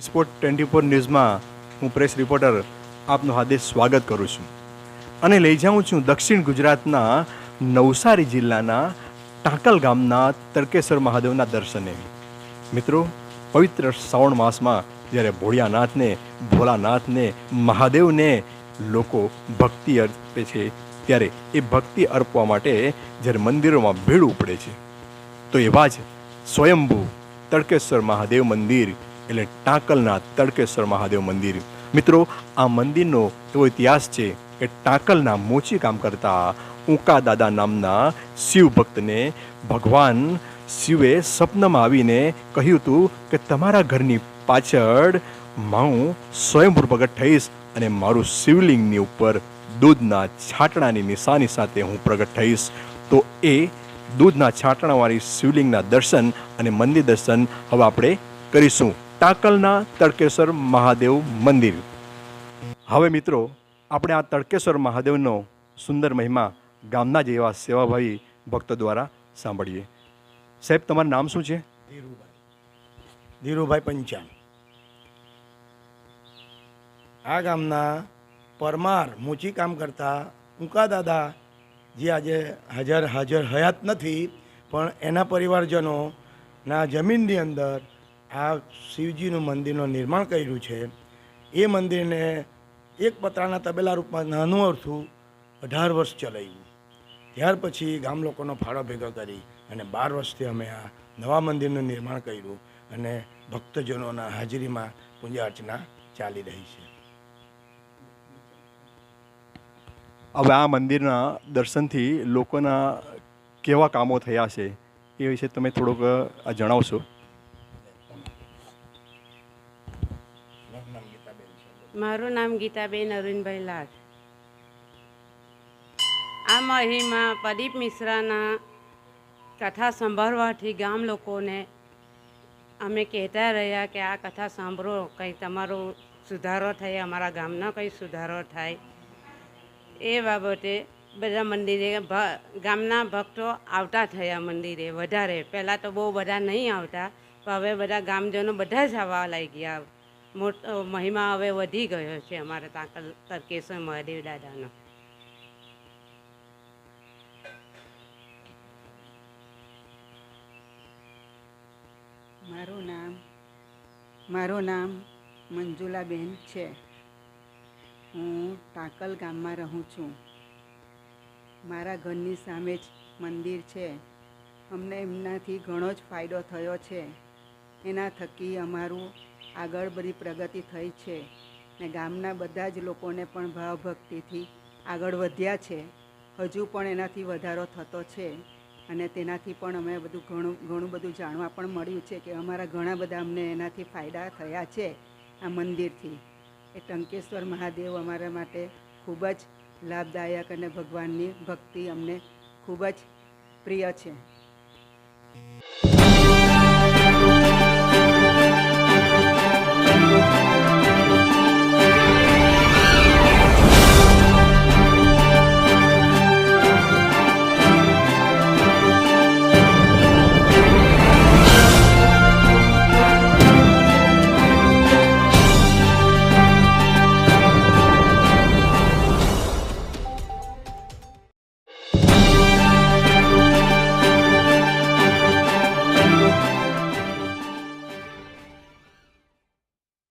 Sport twenty four ન્યૂઝમાં હું press reporter આપનું હાર્દિક સ્વાગત કરું છું. અને લઈ જાઉં છું દક્ષિણ ગુજરાતના નવસારી જિલ્લાના ટાંકલ ગામના તર્કેશ્વર મહાદેવના દર્શને. મિત્રો, પવિત્ર શ્રાવણ માસમાં જ્યારે ભોળિયાનાથને, ભોલાનાથને, મહાદેવને લોકો ભક્તિ અર્પે છે, ત્યારે એ ભક્તિ અર્પવા માટે જ્યારે મંદિરોમાં ભીડ ઉપડે છે, તો એવા જ સ્વયંભૂ તડકેશ્વર મહાદેવ મંદિર એટલે ટાંકલના તડકેશ્વર મહાદેવ મંદિર. મિત્રો, આ મંદિરનો એવો ઇતિહાસ છે કે ટાંકલના મોચી કામ કરતા ઉંકા દાદા નામના શિવ ભક્તને ભગવાન શિવે સપનામાં આવીને કહ્યું હતું કે તમારા ઘરની પાછળ હું સ્વયંભૂ પ્રગટ થઈશ અને મારું શિવલિંગની ઉપર દૂધના છાટણાની નિશાની સાથે હું પ્રગટ થઈશ. તો એ દૂધના છાંટણાવાળી શિવલિંગના દર્શન અને મંદિર દર્શન હવે આપણે કરીશું. ટાંકલના તડકેશ્વર મહાદેવ મંદિર. હવે મિત્રો, આપણે આ તડકેશ્વર મહાદેવનો સુંદર મહિમા ગામના જેવા સેવાભાવી ભક્તો દ્વારા સાંભળીએ. સાહેબ, તમારું નામ શું છે? ધીરુભાઈ. ધીરુભાઈ પંચાલ આ ગામના પરમાર મોચી કામ કરતા ઉંકા દાદા જે આજે હાજર હાજર હયાત નથી, પણ એના પરિવારજનોના જમીનની અંદર આ શિવજીનું મંદિરનું નિર્માણ કર્યું છે. એ મંદિરને એક પતરાના તબેલા રૂપમાં નાનું અર્થું અઢાર વર્ષ ચલાવ્યું. ત્યાર પછી ગામ લોકોનો ફાળો ભેગો કરી અને બાર વર્ષથી અમે આ નવા મંદિરનું નિર્માણ કર્યું અને ભક્તજનોના હાજરીમાં પૂજા અર્ચના ચાલી રહી છે. હવે આ મંદિરના દર્શનથી લોકોના કેવા કામો થયા છે એ વિશે તમે થોડુંક જણાવશો? મારું નામ ગીતાબેન અરવિંદભાઈ લાલ. આ મહિમા પ્રદીપ મિશ્રાના કથા સંભાળવાથી ગામ લોકોને અમે કહેતા રહ્યા કે આ કથા સાંભળો, કંઈ તમારો સુધારો થાય, અમારા ગામનો કંઈ સુધારો થાય. એ બાબતે બધા મંદિરે ગામના ભક્તો આવતા થયા મંદિરે વધારે. પહેલાં તો બહુ બધા નહીં આવતા, પણ હવે બધા ગામજનો બધા જ આવવા લાગી ગયા મોટો મહિમા હવે વધી ગયો છે અમારે તાંકલ તરકેશ્વર મહાદેવ દાદાનો. મારું નામ મારું નામ મંજુલાબેન છે. હું ટાંકલ ગામમાં રહું છું. મારા ઘરની સામે જ મંદિર છે. અમને એમનાથી ઘણો જ ફાયદો થયો છે. એના થકી અમારું આગળ બધી પ્રગતિ થઈ છે ને ગામના બધા જ લોકોને પણ ભાવભક્તિથી આગળ વધ્યા છે. હજુ પણ એનાથી વધારો થતો છે અને તેનાથી પણ અમે બધું ઘણું ઘણું બધું જાણવા પણ મળ્યું છે કે અમારા ઘણા બધા અમને એનાથી ફાયદા થયા છે આ મંદિરથી. એ ટંકેશ્વર મહાદેવ અમારા માટે ખૂબ જ લાભદાયક અને ભગવાનની ભક્તિ અમને ખૂબ જ પ્રિય છે.